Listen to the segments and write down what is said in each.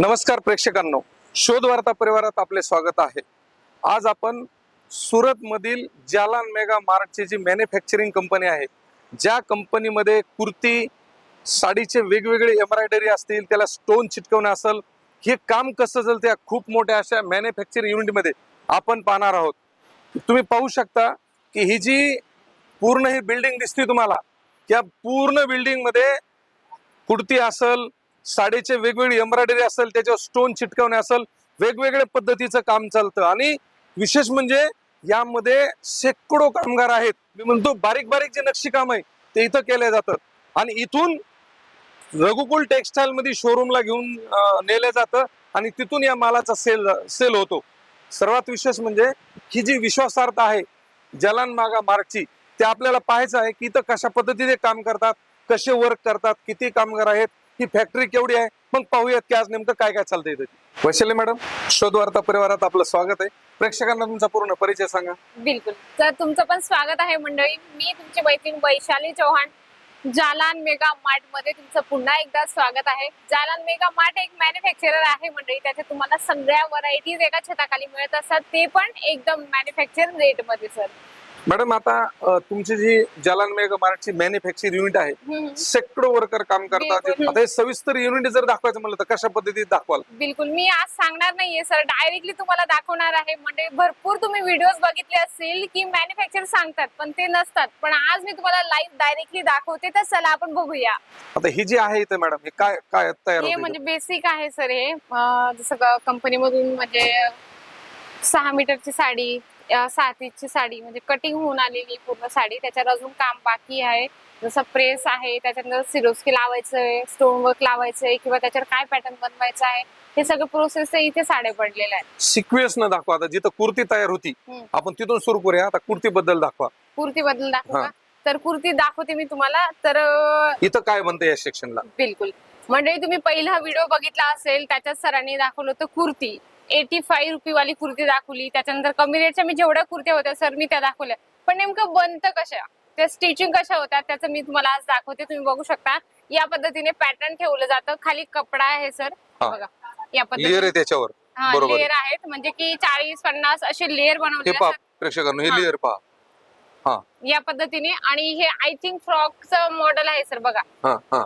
नमस्कार प्रेक्षकांनो. शोधवार्ता परिवारात आपले स्वागत आहे. आज आपण सुरतमधील जालान मेगा मार्टची जी मॅन्युफॅक्चरिंग कंपनी आहे ज्या कंपनीमध्ये कुर्ती साडीचे वेगवेगळे एम्ब्रॉयडरी असतील त्याला स्टोन चिटकवणे असेल हे काम कसं जल त्या खूप मोठ्या अशा मॅन्युफॅक्चरिंग युनिटमध्ये आपण पाहणार आहोत. तुम्ही पाहू शकता की ही जी पूर्ण ही बिल्डिंग दिसते तुम्हाला या पूर्ण बिल्डिंगमध्ये कुर्ती असेल साडीचे वेगवेगळी एम्ब्रॉयडरी असेल त्याच्यावर स्टोन चिटकवणे असेल वेगवेगळ्या पद्धतीचं काम चालतं. आणि विशेष म्हणजे यामध्ये शेकडो कामगार आहेत. मी म्हणतो बारीक बारीक जे नक्षीकाम आहे ते इथं केलं जातं आणि इथून रघुकुल टेक्सटाईल मध्ये शोरूमला घेऊन नेलं जातं आणि तिथून या मालाचा सेल सेल होतो. सर्वात विशेष म्हणजे ही जी विश्वासार्हता आहे जलान मागा मार्टची ते आपल्याला पाहायचं आहे की इथं कशा पद्धतीने काम करतात कसे वर्क करतात किती कामगार आहेत ही फॅक्टरी केवढी आहे? मग पाहूयात की आज नेमकं काय काय चालतंय इथे. वैशाली मॅडम शोधवार्ता परिवारात आपलं स्वागत आहे. प्रेक्षकांना तुमचा पूर्ण परिचय सांगा. बिलकुल. तर तुमचं पण स्वागत आहे मंडळी. मी तुमची मैत्रीण वैशाली चव्हाण जालान मेगा मार्टमध्ये तुमचं पुन्हा एकदा स्वागत आहे. जालान मेगा मार्ट एक मॅन्युफॅक्चरर आहे मंडळी. त्याच्या तुम्हाला सगळ्या व्हरायटीज एका छताखाली मिळत असतात. ते पण एकदम मॅन्युफॅक्चर रेटमध्ये सर मॅडम आता तुमची जी जलान मेगा मार्टची मॅन्युफॅक्चरिंग युनिट आहे शेकडो वर्कर काम करतात. आता हे सविस्तर युनिट जर दाखवायचं म्हणलं तर कशा पद्धतीत दाखवाल? बिलकुल. मी आज सांगणार नाहीये सर. डायरेक्टली तुम्हाला दाखवणार आहे. म्हणजे भरपूर तुम्ही व्हिडिओज बघितले असतील की मॅन्युफॅक्चर सांगतात पण ते नसतात. पण आज मी तुम्हाला लाईव्ह डायरेक्टली दाखवते तर चला आपण बघूया. आता ही जी आहे इथं मॅडम हे काय काय तयार हे म्हणजे बेसिक आहे सर हे. जसं कंपनी मधून म्हणजे सहा मीटरची साडी अं, सात इंचची साडी म्हणजे कटिंग होऊन आलेली पूर्ण साडी. त्याच्यावर अजून काम बाकी आहे. जसं प्रेस आहे त्याच्यानंतर सिरोस्की लावायचंय स्टोन वर्क लावायचंय किंवा त्याच्यावर काय पॅटर्न बनवायचं आहे हे सगळं प्रोसेस इथे साडे पडलेलं आहे सिक्वेन्स न दाखवा. आता जिथं कुर्ती तयार होती. आपण तिथून सुरू करूया. आता कुर्ती बद्दल दाखवा. कुर्ती बद्दल दाखवू तर कुर्ती दाखवते मी तुम्हाला. तर इथं काय म्हणतं या सेक्शनला बिलकुल. मंडळी तुम्ही पहिला व्हिडिओ बघितला असेल त्याच्यात सरांनी दाखवलं होतं कुर्ती. एटी फाईव्ह रुपी वाली कुर्ती दाखवली. त्याच्यानंतर कमी रेटच्या मी जेवढ्या कुर्त्या होत्या सर मी त्या दाखवल्या. पण नेमकं बनतं कशा? त्या स्टिचिंग कशा होत्या त्याचं मी तुम्हाला आज दाखवते. तुम्ही बघू शकता. या पद्धतीने पॅटर्न ठेवलं जातं. खाली कपडा आहे सर. हा. बघा. या पद्धतीने. त्याच्यावर. लेअर आहेत. म्हणजे की चाळीस पन्नास असे लेअर हे असतात. प्रेक्षकांनो हे. लेअर पहा. या पद्धतीने. आणि हे आय थिंक फ्रॉकचं मॉडेल आहे सर. बघा.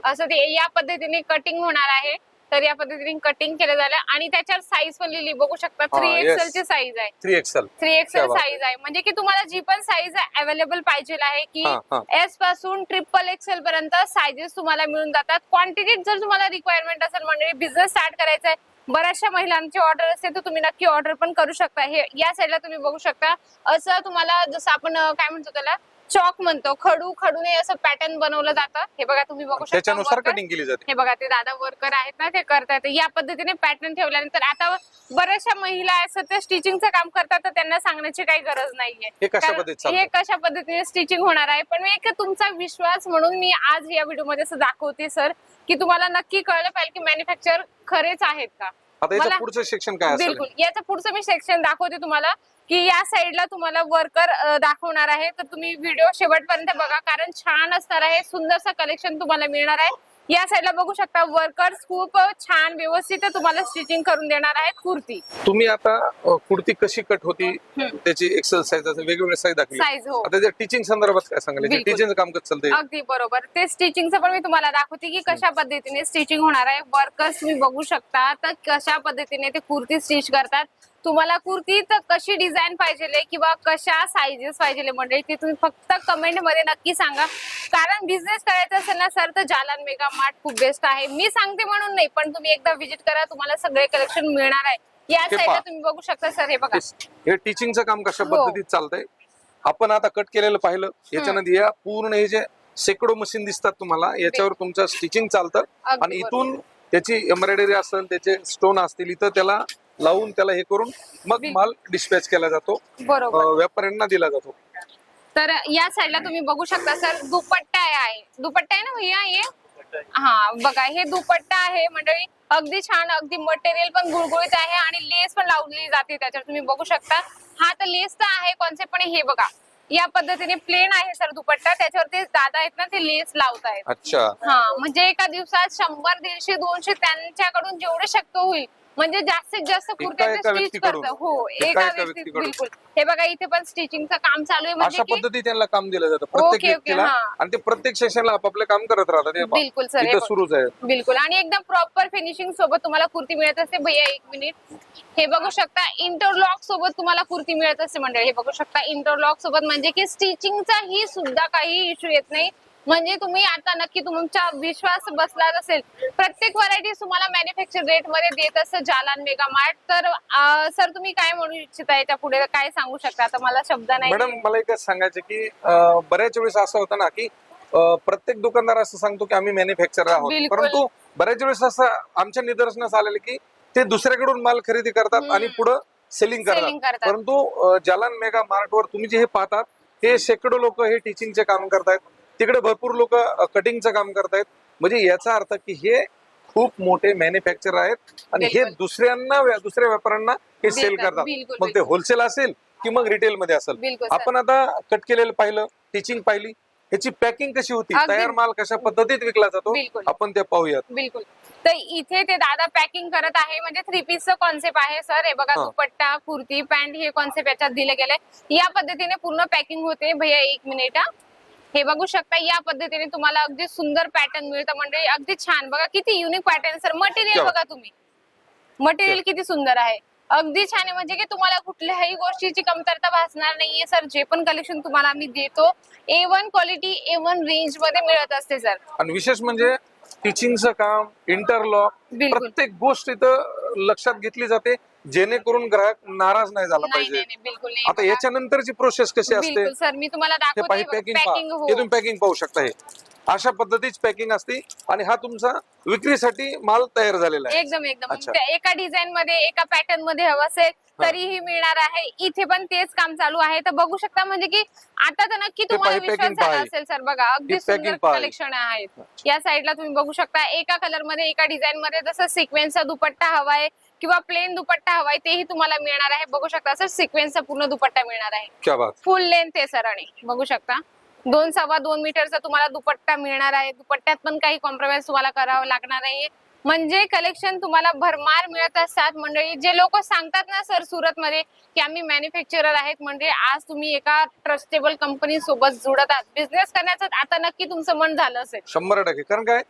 असं ते या पद्धतीने कटिंग होणार आहे. तर या पद्धतीने कटिंग केलं झालं. आणि त्याच्यावर साईज पण लिहिली. बघू शकता थ्री हा, yes. एक्सेल ची साईज आहे. थ्री एक्सेल थ्री क्या एक्सेल बात साईज आहे. म्हणजे की तुम्हाला जी पण साईज अवेलेबल पाहिजे आहे की हा हा. एसपासून ट्रिपल एक्सेल पर्यंत साईजेस तुम्हाला मिळून जातात. क्वांटिटी जर तुम्हाला रिक्वायरमेंट असेल म्हणजे बिझनेस स्टार्ट करायचा आहे बऱ्याचशा महिलांची ऑर्डर असते तर तुम्ही नक्की ऑर्डर पण करू शकता. हे या साईडला तुम्ही बघू शकता. असं तुम्हाला जसं आपण अं, काय म्हणतो त्याला? चॉक म्हणतो खडू खडूने असं पॅटर्न बनवलं जातं. हे बघा तुम्ही बघू शकता त्याच्यानुसार worker. कटिंग केली जाते. हे बघा ते दादा वर्कर आहेत ना ते करतात. या पद्धतीने पॅटर्न ठेवल्यानंतर आता बऱ्याचशा महिला आहेत सध्या स्टिचिंगचं काम करतात तर त्यांना सांगण्याची काही गरज नाहीये. हे कशा कारण पद्धतीत चालतं? हे कशा पद्धतीने स्टिचिंग होणार आहे? पण मी एक तुमचा विश्वास म्हणून मी आज या व्हिडिओमध्ये असं दाखवते सर की तुम्हाला नक्की कळलं पाहिजे की मॅन्युफॅक्चर खरेच आहेत का? आता याचं मला- पुढचं सेक्शन काय असेल? बिलकुल. याचं पुढचं मी सेक्शन दाखवते तुम्हाला की या साईडला तुम्हाला वर्कर दाखवणार आहे. तर तुम्ही व्हिडिओ शेवटपर्यंत बघा कारण छान असणार आहे. सुंदरसं कलेक्शन तुम्हाला मिळणार आहे. या साईडला बघू शकता वर्कर्स खूप छान व्यवस्थित तुम्हाला स्टिचिंग करून देणार आहेत कुर्ती. तुम्ही आता अ, कुर्ती कशी कट होती. त्याची एक्सेल साईज वेगवेगळे साईज दाखवली. साईज हो. आता टीचिंग संदर्भात काय सांगाल बिलकुल. टीचिंगचं काम कसं चालतंय. अगदी बरोबर. ते स्टिचिंगचं पण मी तुम्हाला दाखवते की कशा पद्धतीने स्टिचिंग होणार आहे. वर्कर्स तुम्ही बघू शकता तर कशा पद्धतीने ते कुर्ती स्टिच करतात. तुम्हाला कुर्ती तर कशी डिझाईन पाहिजे किंवा कशा साईजेस पाहिजे मंडळी ते तुम्ही फक्त कमेंटमध्ये नक्की सांगा. कारण बिझनेस करायचा असेल ना सर तर जालान मेगा मार्ट खूप बेस्ट आहे. मी सांगते म्हणून नाही पण तुम्ही एकदा व्हिजिट करा तुम्हाला सगळे कलेक्शन मिळणार आहे. या साईडला. तुम्ही बघू शकता सर हे बघा. हे टीचिंगचं काम कशा हो. पद्धतीत चालतंय? आपण आता कट केलेलं पाहिलं. याच्यानंतर या पूर्ण हे जे शेकडो मशीन दिसतात तुम्हाला याच्यावर तुमचं स्टिचिंग चालतं. आणि इथून त्याची एम्ब्रॉयडरी असेल त्याचे स्टोन असतील इथं त्याला लावून त्याला हे करून मग माल डिस्पॅच केला जातो. बरोबर. व्यापाऱ्यांना दिला जातो. तर या साईडला तुम्ही बघू शकता सर दुपट्टा आहे. दुपट्टा आहे ना भैया ये हा बघा हे दुपट्टा आहे मंडळी. अगदी छान अगदी मटेरियल पण गुळगुळीत आहे आणि लेस पण लावली जाते त्याच्यावर. तुम्ही बघू शकता. हा तर लेस तर आहे कॉन्सेप्ट पण हे बघा. या पद्धतीने प्लेन आहे सर दुपट्टा. त्याच्यावरती दादा आहेत ना ते लेस लावत आहेत अच्छा. हा म्हणजे एका दिवसात शंभर दीडशे दोनशे त्यांच्याकडून जेवढे शक्य होईल म्हणजे जास्तीत जास्त कुर्त्या एका स्टिच व्यक्तीकडून. हो एका एका एका व्यक्ती व्यक्तीकडून. बिलकुल हे बघा इथे पण स्टिचिंगचं काम चालू आहे म्हणजे अशा की पद्धती त्यांना काम दिलं जातं प्रत्येक ओके, व्यक्तीला हा. आणि ते प्रत्येक सेशनला आपापले काम करत राहतात हे पहा. बिलकुल सर हे इथं बघ. सुरूच आहे बिलकुल आणि एकदम प्रॉपर फिनिशिंग सोबत तुम्हाला कुर्ती मिळत असते भैया एक मिनिट हे बघू शकता इंटरलॉक सोबत तुम्हाला कुर्ती मिळत असते मंडळी हे बघू शकता इंटरलॉक सोबत म्हणजे की स्टिचिंगचा ही सुद्धा काही इश्यू येत नाही म्हणजे तुम्ही आता नक्की तुमचा विश्वास बसला असेल. प्रत्येक व्हरायटी तुम्हाला मॅन्युफॅक्चर रेटमध्ये देत असतं जालान मेगा मार्ट तर सर तुम्ही काय म्हणू इच्छिता याच्यापुढे? काय सांगू शकता? आता मला शब्द नाही मॅडम मला एकच सांगायचं की अं, बऱ्याच वेळेस असं होतं ना की अं, प्रत्येक दुकानदार असं सांगतो की आम्ही मॅन्युफॅक्चर आहोत. बिलकुल. परंतु बऱ्याच वेळेस असं आमच्या निदर्शनास आलेलं की ते दुसऱ्याकडून माल खरेदी करतात. आणि पुढे सेलिंग करतात. करतात. परंतु अं, जालान मेगा मार्ट वर तुम्ही जे हे पाहतात हे शेकडो लोक हे टीचिंगचे काम करतायत. तिकडे भरपूर लोक कटिंगचं काम करतायत. म्हणजे याचा अर्थ की हे खूप मोठे मॅन्युफॅक्चर आहेत आणि हे. दुसऱ्यांना दुसऱ्या व्यापाऱ्यांना हे सेल करतात. मग ते होलसेल असेल की मग रिटेल मध्ये असेल. आपण आता कट केलेलं पाहिलं टीचिंग पाहिली ह्याची पॅकिंग कशी होती. तयार माल कशा पद्धतीत विकला जातो. आपण ते पाहूयात. बिलकुल. तर इथे ते दादा पॅकिंग करत आहे. म्हणजे थ्री पीसचं कॉन्सेप्ट आहे सर हे बघा. दुपट्टा कुर्ती पॅन्ट हे कॉन्सेप्ट याच्यात दिले गेले. या पद्धतीने पूर्ण पॅकिंग होते. भैया एक मिनिट हा. बघू शकता या पद्धतीने तुम्हाला अगदी सुंदर पॅटर्न मिळतं. म्हणजे अगदी छान. बघा किती युनिक पॅटर्न सर मटेरियल? बघा तुम्ही. मटेरियल किती सुंदर आहे. अगदी छान आहे. म्हणजे की तुम्हाला कुठल्याही गोष्टीची कमतरता भासणार नाहीये सर जे पण कलेक्शन तुम्हाला आम्ही देतो A one quality A one रेंजमध्ये मिळत असते सर आणि विशेष म्हणजे टीचिंगचं काम इंटरलॉक बिलकुल. प्रत्येक गोष्ट इथं लक्षात घेतली जाते. जेणेकरून ग्राहक नाराज नाही झाला नाही पाहिजे. नाही नाही, बिलकुल नाही. आता बघा. याच्यानंतरची प्रोसेस कशी असते? बिलकुल सर मी तुम्हाला हे दाखवते पॅकिंग पॅकिंग हो. तुम्ही पॅकिंग पाहू शकता हे. अशा पद्धतीची पॅकिंग असते आणि हा तुमचा विक्रीसाठी माल तयार झालेला आहे. एकदम एकदम. अच्छा. त्या एका डिझाईन मध्ये एका पॅटर्नमध्ये हवं असेल तरीही मिळणार आहे. इथे पण तेच काम चालू आहे. तर बघू शकता म्हणजे की आता तर नक्की तुम्हाला पाही, विश्वास packing झाला पाही. असेल सर बघा. अगदी सुंदर पाही. कलेक्शन आहेत. या साईडला तुम्ही बघू शकता. एका कलरमध्ये एका डिझाईन मध्ये जसं सिक्वेन्सचा दुपट्टा हवाय किंवा प्लेन दुपट्टा हवाय तेही तुम्हाला मिळणार आहे. बघू शकता सर सिक्वेन्सचा पूर्ण दुपट्टा मिळणार आहे. क्या बात. फुल लेंथ आहे सर आणि. बघू शकता. दोन सव्वा दोन मीटरचा तुम्हाला दुपट्टा मिळणार आहे. दुपट्ट्यात पण काही कॉम्प्रोमाइज तुम्हाला करावं लागणार नाहीये. म्हणजे कलेक्शन तुम्हाला भरमार मिळत असतात. मंडळी जे लोक सांगतात ना सर सुरत मध्ये की आम्ही मॅन्युफॅक्चरर आहेत. म्हणजे आज तुम्ही एका ट्रस्टेबल कंपनी सोबत जुडत आहात. बिझनेस करण्याचं आता नक्की तुमचं मन झालं असेल. शंभर टक्के. कारण काय?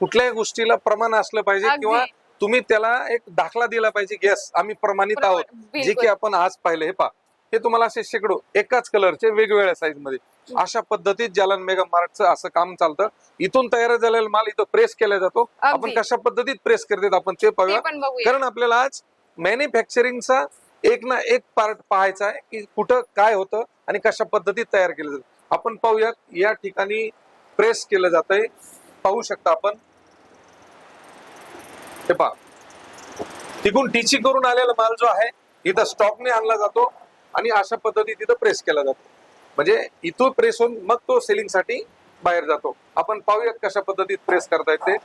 कुठल्याही गोष्टीला प्रमाण असलं पाहिजे. किंवा तुम्ही त्याला एक दाखला दिला पाहिजे येस आम्ही प्रमाणित आहोत. जे. की आपण आज पाहिलं हे पहा. हे तुम्हाला असे शेकडो एकाच कलरचे वेगवेगळ्या साईजमध्ये. अशा पद्धतीत जालन मेगा मार्टचं असं काम चालतं. इथून तयार झालेला माल इथं प्रेस केला जातो. आपण. कशा पद्धतीत प्रेस करतात आपण ते पाहूया. कारण आपल्याला आज मॅन्युफॅक्चरिंगचा एक ना एक पार्ट पाहायचा आहे की कुठं काय होतं आणि कशा पद्धतीत तयार केलं जातं. आपण पाहूयात या ठिकाणी प्रेस केलं जात आहे पाहू शकता आपण. हे पहा. तिकून टीचिंग करून आलेला माल जो आहे इथं स्टॉकने आणला जातो आणि अशा पद्धतीत तिथं प्रेस केला जातो. म्हणजे इथून प्रेस होऊन मग तो सेलिंगसाठी बाहेर जातो. आपण पाहूयात कशा पद्धतीत प्रेस करता येते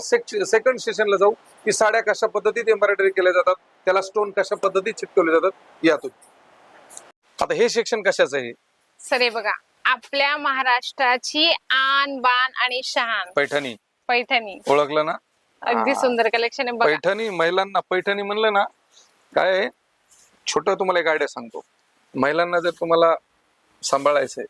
आता सेकंड सेशनला जाऊ की साड्या कशा पद्धतीत एम्ब्रॉयडरी केल्या जातात त्याला स्टोन कशा पद्धतीत चिटकवले जातात या तुम्ही आता हे सेक्शन कशाचं आहे? सर हे बघा आपल्या महाराष्ट्राची आन बान आणि शहान. पैठणी. पैठणी. ओळखलं ना? अगदी. सुंदर कलेक्शन आहे बघा. पैठणी महिलांना पैठणी म्हणलं ना काय? छोटं तुम्हाला एक आयडिया सांगतो. महिलांना जर तुम्हाला सांभाळायचंय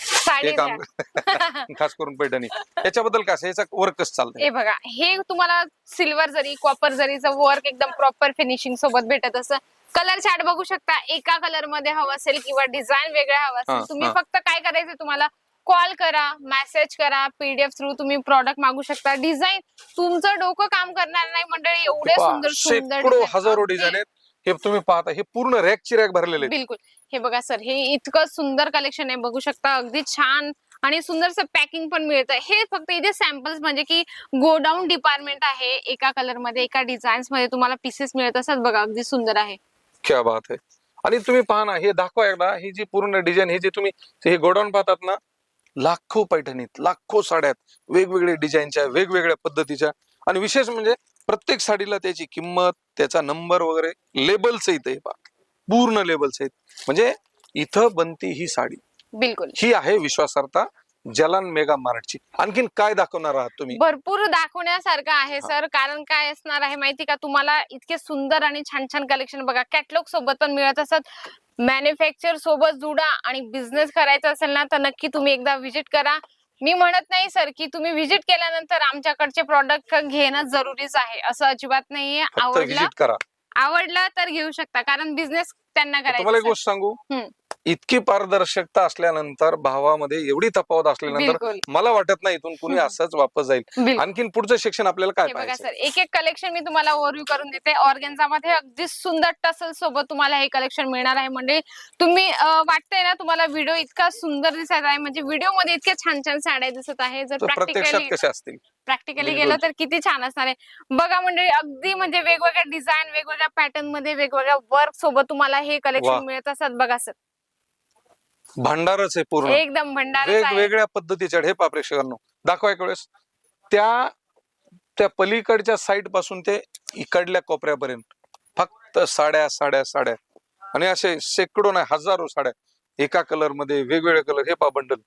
साडी हे काम खास करून पैठणी. त्याच्याबद्दल काय असं याचा वर्क कसं चालतंय? हे बघा हे तुम्हाला सिल्वर जरी कॉपर जरीचं वर्क एकदम प्रॉपर फिनिशिंग सोबत भेटत असं कलर चार्ट बघू शकता. एका कलरमध्ये हवं असेल किंवा डिझाईन वेगळा हवा हा, असेल तुम्ही हा. फक्त काय करायचं तुम्हाला? कॉल करा मेसेज करा पीडीएफ थ्रू तुम्ही प्रॉडक्ट मागू शकता. डिझाईन तुमचं डोकं काम करणार नाही मंडळी. एवढे पहा, सुंदर सुंदर शेकडो design. हजारो अगदी. डिझाईन आहेत. हे तुम्ही पाहता हे पूर्ण रॅकची रॅक भरलेले. बिलकुल. हे बघा सर हे इतकं सुंदर कलेक्शन आहे बघू शकता अगदी छान आणि सुंदरसं पॅकिंग पण मिळतं हे फक्त इथे सॅम्पल्स म्हणजे की गोडाऊन डिपार्टमेंट आहे एका कलरमध्ये एका डिझाईन्समध्ये तुम्हाला पीसेस मिळत असतात बघा अगदी सुंदर आहे. क्या बात आहे आणि तुम्ही पहा ना हे दाखवा एकदा ही जी पूर्ण डिझाईन हे जे तुम्ही हे गोडाऊन पाहतात ना लाखो पैठणीत लाखो साड्यात वेगवेगळ्या डिझाईनच्या वेगवेगळ्या पद्धतीच्या. आणि विशेष म्हणजे प्रत्येक साडीला त्याची किंमत त्याचा नंबर वगैरे लेबल्स इथे हे पहा. पूर्ण लेबल्स आहेत. म्हणजे इथं बनती ही साडी. बिलकुल. ही आहे विश्वासार्हता जलान मेगा मार्टची. आणखीन काय दाखवणार आहात तुम्ही? भरपूर दाखवण्यासारखं आहे सर. कारण काय असणार आहे माहिती का? तुम्हाला इतके सुंदर आणि छान छान कलेक्शन बघा. कॅटलॉग सोबत पण मिळत असत. मॅन्युफॅक्चर सोबत जुडा आणि बिझनेस करायचा असेल ना तर नक्की तुम्ही एकदा व्हिजिट करा. मी म्हणत नाही सर की तुम्ही व्हिजिट केल्यानंतर आमच्याकडचे प्रॉडक्ट घेणं जरुरीच आहे. असं अजिबात नाहीये. आवडलं करा. आवडलं तर घेऊ शकता कारण बिझनेस त्यांना तुम्हाला एक करायचा गोष्ट सांगू. इतकी पारदर्शकता असल्यानंतर भावामध्ये एवढी तफावत असल्यानंतर बिलकुल. मला वाटत नाही इथून कुणी. असंच वापस जाईल. बिलकुल. आणखीन पुढचं शिक्षण आपल्याला काय हे बघा पाहिजे सर एक एक कलेक्शन मी तुम्हाला ओव्हरव्यू करून देते. ऑर्गेन्झा मध्ये अगदी सुंदर टसल सोबत तुम्हाला हे कलेक्शन मिळणार आहे. म्हणजे तुम्ही अं, वाटतंय ना तुम्हाला व्हिडिओ इतका सुंदर दिसत आहे. म्हणजे व्हिडिओमध्ये इतक्या छान छान साड्या दिसत आहे. जर तर प्रत्यक्षात प्रॅक्टिकली कसे असतील? प्रॅक्टिकली बिलकुल. गेलं तर किती छान असणार आहे. बघा म्हणजे अगदी म्हणजे वेगवेगळ्या डिझाईन वेगवेगळ्या पॅटर्नमध्ये वेगवेगळ्या वर्क सोबत तुम्हाला हे. कलेक्शन मिळत असतात. बघा सर. भांडारच आहे पूर्ण. एकदम भंडार वेगवेगळ्या पद्धतीच्या हे पा प्रेक्षकांनो. दाखवा एक वेळेस. त्या त्या पलीकडच्या साईडपासून ते इकडल्या कोपऱ्यापर्यंत. फक्त साड्या साड्या साड्या. आणि असे शेकडो नाही हजारो साड्या. एका कलरमध्ये वेगवेगळे कलर हे पा बंडल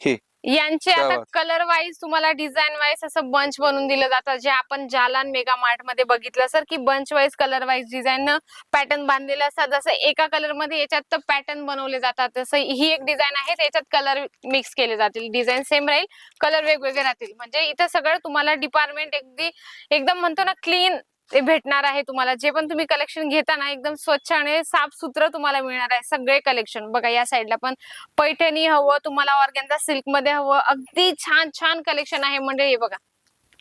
हे. यांचे आता बात. कलर वाईज तुम्हाला डिझाईन वाईज असं बंच बनवून दिलं जातं. जे आपण जालान मेगा मार्टमध्ये बघितलं सर की bunch wise colour wise design pattern बांधलेले असतात. जसं एका कलरमध्ये याच्यात तर पॅटर्न बनवले जातात. तसं ही एक डिझाईन आहे त्याच्यात कलर मिक्स केले जातील. डिझाईन सेम राहील कलर वेगवेगळे राहतील. म्हणजे इथं सगळं तुम्हाला डिपार्टमेंट अगदी एकदम म्हणतो ना क्लीन ते भेटणार आहे तुम्हाला. जे पण तुम्ही कलेक्शन घेता ना एकदम स्वच्छ आणि साफ सुत्र तुम्हाला मिळणार आहे सगळे कलेक्शन बघा या साईडला पण पैठणी हवं तुम्हाला ऑर्गेन्झा सिल्कमध्ये हवं. अगदी छान छान कलेक्शन आहे. म्हणजे हे बघा.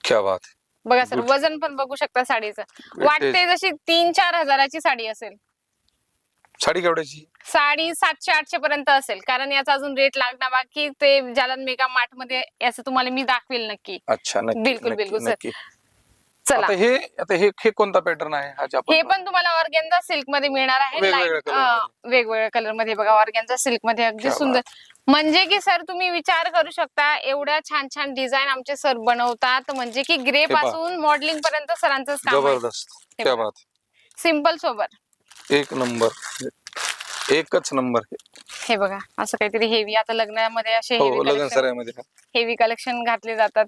क्या बात बघा सर. वजन पण बघू शकता साडीचं. वाटते जशी तीन चार हजाराची साडी असेल. साडी केवढ्याची? साडी सातशे आठशे पर्यंत असेल. कारण याचा अजून रेट लागणार बाकी ते जालन मेगा मार्टमध्ये याचं तुम्हाला मी दाखवेल नक्की. अच्छा बिलकुल, बिलकुल, सर. नक्की चला. आता हे आता हे हे कोणता पॅटर्न आहे हा जे हे पण तुम्हाला ऑर्गेन्झा सिल्कमध्ये मिळणार आहे. वेगवेगळ्या color. वेगवेगळ्या कलरमध्ये बघा ऑर्गेन्झा सिल्कमध्ये अगदी क्या सुंदर. म्हणजे की सर तुम्ही विचार करू शकता एवढ्या छान छान डिझाईन आमचे सर बनवतात. म्हणजे की ग्रे पहा. पासून मॉडेलिंग पर्यंत सरांचं काम जबरदस्त. बात. सिंपल सोबत. एक नंबर. एकच नंबर हे बघा असं काहीतरी हेवी आता लग्नामध्ये असे हो लग्न सरायमध्ये हेवी कलेक्शन घातले जातात.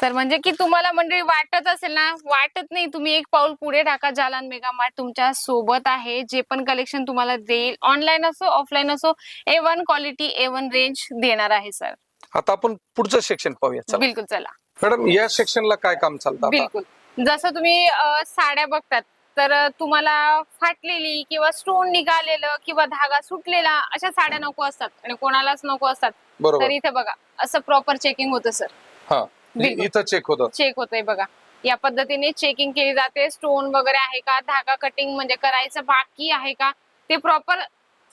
तर म्हणजे की तुम्हाला मंडळी वाटत असेल ना वाटत नाही तुम्ही एक पाऊल पुढे टाका जालान मेगा मार्ट तुमच्यासोबत आहे. जे पण कलेक्शन तुम्हाला देईल ऑनलाईन असो ऑफलाईन असो A one quality A one range देणार आहे सर आता आपण पुढचं सेक्शन पाहूया चला. बिलकुल चला. मॅडम या सेक्शनला काय काम चालतं आता? बिलकुल. जसं तुम्ही अं, साड्या बघतात तर तुम्हाला फाटलेली किंवा स्टोन निघालेलं किंवा धागा सुटलेला अशा साड्या नको असतात आणि कोणालाच नको असतात. तर बरोबर. इथे बघा असं प्रॉपर चेकिंग होतं सर हा बिलकुल. इथं चेक होतं. चेक होतंय बघा. या पद्धतीने चेकिंग केली जाते. स्टोन वगैरे आहे का? धागा कटिंग म्हणजे करायचं बाकी आहे का? ते प्रॉपर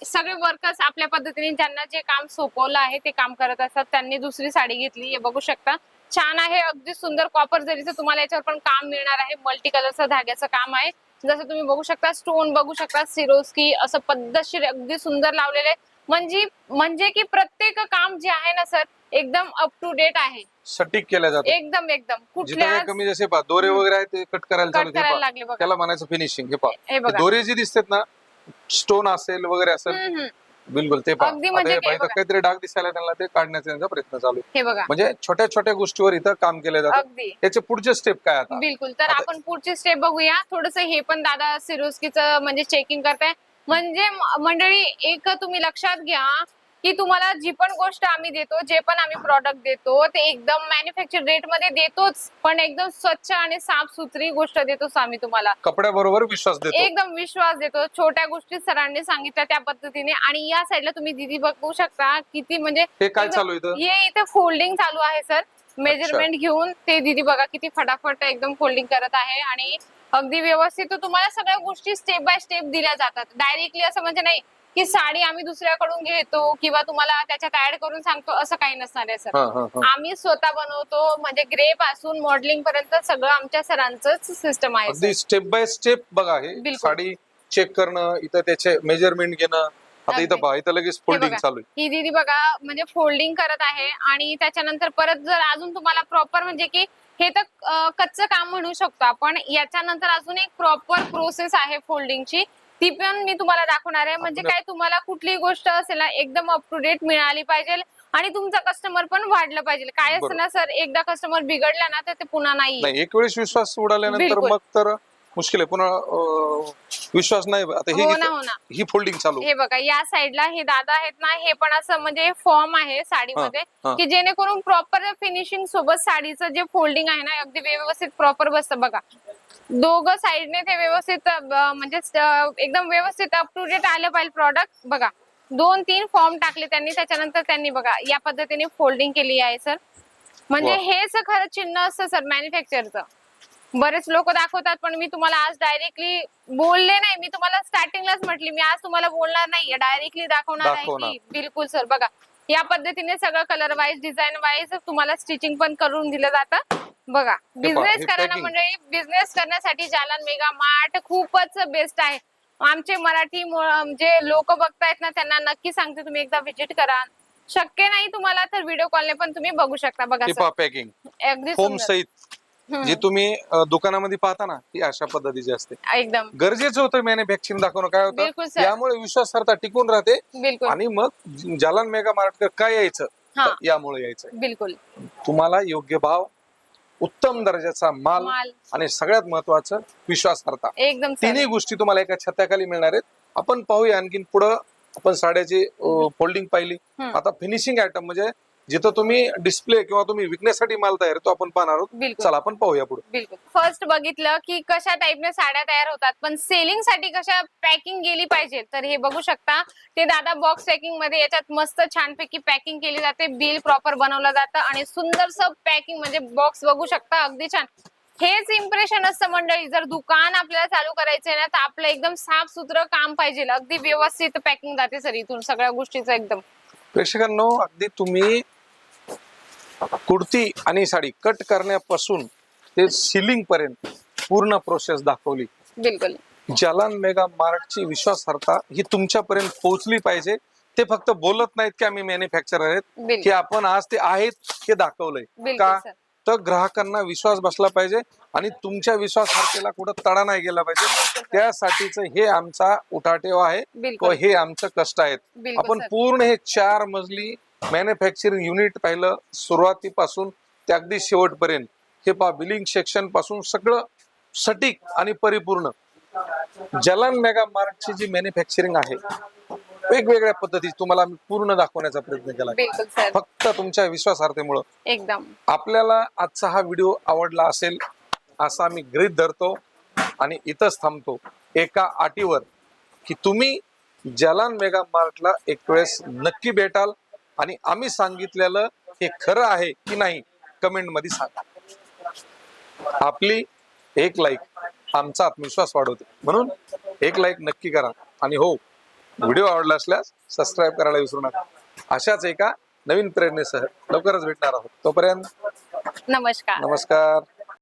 सगळे वर्कर्स आपल्या पद्धतीने ज्यांना जे काम सोपवलं आहे ते काम करत असतात. त्यांनी दुसरी साडी घेतली हे बघू शकता. छान आहे अगदी सुंदर कॉपर जरीचं तुम्हाला याच्यावर पण काम मिळणार आहे. मल्टी कलरचं धाग्याचं काम आहे. जसं तुम्ही बघू शकता स्टोन बघू शकता सिरोस्की असं पद्धतशीर अगदी सुंदर लावलेले म्हणजे म्हणजे की प्रत्येक काम जे आहे ना सर एकदम अप टू डेट आहे. सटीक केल्या जातं एकदम एकदम. कुठल्या कमी जसे पहा दोरे वगैरे आहे ते कट करायला कट करायला लागले बघा. त्याला म्हणायचं फिनिशिंग हे पहा. दोरे जी दिसतात ना स्टोन असेल वगैरे असेल. बिलकुल ते पहा. अगदी आता म्हणजे हे काय पहा, इथं बघा. काहीतरी डाग दिसायला त्यांना ते काढण्याचा त्यांचा प्रयत्न चालू आहे. हे बघा. म्हणजे छोट्या छोट्या गोष्टीवर इथं काम केलं जातं. अगदी. याचे पुढचे स्टेप काय आता? बिलकुल. तर आता- आपण पुढची स्टेप बघूया. थोडस हे पण दादा सिरोस्कीचं म्हणजे चेकिंग करताय. म्हणजे म- मंडळी एक तुम्ही लक्षात घ्या. की तुम्हाला जी पण गोष्ट आम्ही देतो जे पण आम्ही प्रॉडक्ट देतो ते एकदम मॅन्युफॅक्चर रेटमध्ये देतोच. पण एकदम स्वच्छ आणि साफ सुथरी गोष्ट देतोच आम्ही तुम्हाला. कपड्याबरोबर विश्वास देतो. एकदम विश्वास देतो. छोट्या गोष्टी सरांनी सांगितल्या त्या पद्धतीने. आणि या साईडला तुम्ही दिदी बघू शकता किती म्हणजे हे काय एकदम- चालू आहे इथं? हे इथे फोल्डिंग चालू आहे सर मेजरमेंट घेऊन ते दिदी बघा किती फटाफट एकदम फोल्डिंग करत आहे. आणि अगदी व्यवस्थित तुम्हाला सगळ्या गोष्टी स्टेप बाय स्टेप दिल्या जातात. डायरेक्टली असं म्हणजे नाही. की साडी आम्ही दुसऱ्याकडून घेतो किंवा तुम्हाला त्याच्यात ऍड करून सांगतो असं काही नसणार आहे सर हा हा हा आम्ही स्वतः बनवतो म्हणजे ग्रे पासून मॉडेलिंग पर्यंत सगळं आमच्या सरांचंच सिस्टम आहे अगदी स्टेप बाय स्टेप बघा हे बिलकुल. साडी चेक करणं इथं त्याचे मेजरमेंट घेणं आता अगदी. इथं पहा इथं लगेच फोल्डिंग बघा. चालू आहे ही दीदी बघा म्हणजे फोल्डिंग करत आहे आणि त्याच्यानंतर परत जर अजून तुम्हाला प्रॉपर म्हणजे की हे तर अं, कच्चं काम म्हणू शकतो आपण याच्यानंतर अजून एक प्रॉपर प्रोसेस आहे फोल्डिंगची ती पण मी तुम्हाला दाखवणार आहे. म्हणजे काय तुम्हाला कुठलीही गोष्ट असेल ना एकदम अप टू डेट मिळाली पाहिजे आणि तुमचा कस्टमर पण वाढलं पाहिजे. काय असतं ना सर एकदा कस्टमर बिघडला ना तर ते पुन्हा नाही. एक वेळेस विश्वास उडाल्यानंतर. मग तर मुश्किल आहे. पुन्हा विश्वास नाही. आता हो ना ही हो ना. ही फोल्डिंग चालू. हे बघा या साईडला हे दादा आहेत ना हे पण असं म्हणजे फॉर्म आहे साडीमध्ये हा. की जेणेकरून प्रॉपर फिनिशिंग सोबत साडीचं जे फोल्डिंग आहे ना अगदी व्यवस्थित प्रॉपर बसतं. बघा दोघं साईडने ते व्यवस्थित म्हणजे एकदम व्यवस्थित अप टू डेट आलं पाहिजे प्रॉडक्ट बघा दोन तीन फॉर्म टाकले त्यांनी. त्याच्यानंतर त्यांनी बघा या पद्धतीने फोल्डिंग केली आहे सर म्हणजे. हेच खरं चिन्ह असतं सर मॅन्युफॅक्चरचं बरेच लोक दाखवतात पण मी तुम्हाला आज डायरेक्टली बोलले नाही. मी तुम्हाला स्टार्टिंगलाच म्हटली. मी आज तुम्हाला बोलणार नाही डायरेक्टली दाखवणार आहे. की बिलकुल सर बघा या पद्धतीने सगळं कलर वाईज डिझाईन वाईज तुम्हाला स्टिचिंग पण करून दिलं जातं. बघा बिझनेस करायला. म्हणजे बिझनेस करण्यासाठी जालन मेगा मार्ट खूपच बेस्ट आहे. आमचे मराठी जे लोक बघतायत ना त्यांना नक्की सांगते तुम्ही एकदा व्हिजिट करा. शक्य नाही तुम्हाला तर व्हिडिओ कॉलने पण तुम्ही बघू शकता बघा पॅकिंग अगदी सुंदर. सहित. जे तुम्ही दुकानामध्ये पाहता ना ती अशा पद्धतीची असते. एकदम. गरजेचं होतं मॅन्युफॅक्चरिंग दाखवणं काय होतं. यामुळे विश्वासार्हता टिकून राहते. बिलकुल. आणि मग जालन मेगा मार्टकर काय यायचं? यामुळे यायचं बिलकुल. तुम्हाला योग्य भाव उत्तम दर्जाचा माल माल. आणि सगळ्यात महत्वाचं विश्वासार्हता. एकदम. तिन्ही गोष्टी तुम्हाला एका छताखाली मिळणार आहेत. आपण पाहूया आणखीन पुढं. आपण साड्याची फोल्डिंग पाहिली. हम्म. आता फिनिशिंग आयटम म्हणजे जिथं तुम्ही डिस्प्ले किंवा तुम्ही विकण्यासाठी माल तयार तो आपण पाहणार आहोत. चला आपण पाहूया पुढे. बिलकुल. फर्स्ट बघितलं की कशा टाईपने साड्या तयार होतात पण सेलिंगसाठी कशा पॅकिंग गेली पाहिजे तर हे बघू शकता. ते दादा बॉक्स पॅकिंगमध्ये याच्यात मस्त छानपैकी पॅकिंग केली जाते बिल प्रॉपर बनवलं जातं आणि सुंदरस पॅकिंग म्हणजे बॉक्स बघू शकता अगदी छान. हेच इम्प्रेशन असतं मंडळी जर दुकान आपल्याला चालू करायचंय ना तर आपलं एकदम साफ सुथरं काम पाहिजे. अगदी व्यवस्थित पॅकिंग जाते सर इथून सगळ्या गोष्टीचं एकदम. प्रेक्षकांनो अगदी तुम्ही कुर्ती आणि साडी कट करण्यापासून ते सिलिंग पर्यंत पूर्ण प्रोसेस दाखवली. बिलकुल. जालान मेगा मार्टची विश्वासार्हता ही तुमच्यापर्यंत पोहोचली पाहिजे. ते फक्त बोलत नाहीत की आम्ही मॅन्युफॅक्चरर आहेत. की आपण आज ते आहेत हे दाखवलंय. का? तर ग्राहकांना विश्वास बसला पाहिजे आणि तुमच्या विश्वासार्हतेला कुठं तडा नाही गेला पाहिजे. त्यासाठीच हे आमचा उठाटेव आहे. हे आमचं कष्ट आहेत. आपण पूर्ण हे चार मजली मॅन्युफॅक्चरिंग युनिट पाहिलं सुरुवातीपासून ते अगदी शेवटपर्यंत. हे पा बिलिंग सेक्शनपासून सगळं सटीक आणि परिपूर्ण. जलन मेगा मार्टची जी मॅन्युफॅक्चरिंग आहे वेगवेगळ्या पद्धती तुम्हाला मी पूर्ण दाखवण्याचा प्रयत्न केला. फक्त तुमच्या विश्वासार्हतेमुळं. एकदम. आपल्याला आजचा हा व्हिडिओ आवडला असेल असा मी गृहीत धरतो आणि इथंच थांबतो. एका अटीवर की तुम्ही जलान मेगा मार्टला एक वेळेस नक्की भेटाल. आणि आम्ही सांगितलेलं हे खरं आहे की नाही कमेंटमध्ये सांगा. आपली एक लाईक आमचा आत्मविश्वास वाढवते. म्हणून एक लाईक नक्की करा. आणि हो व्हिडिओ आवडला असल्यास सबस्क्राईब करायला विसरू नका. अशाच एका नवीन प्रेरणेसह लवकरच भेटणार आहोत. तोपर्यंत नमस्कार. नमस्कार.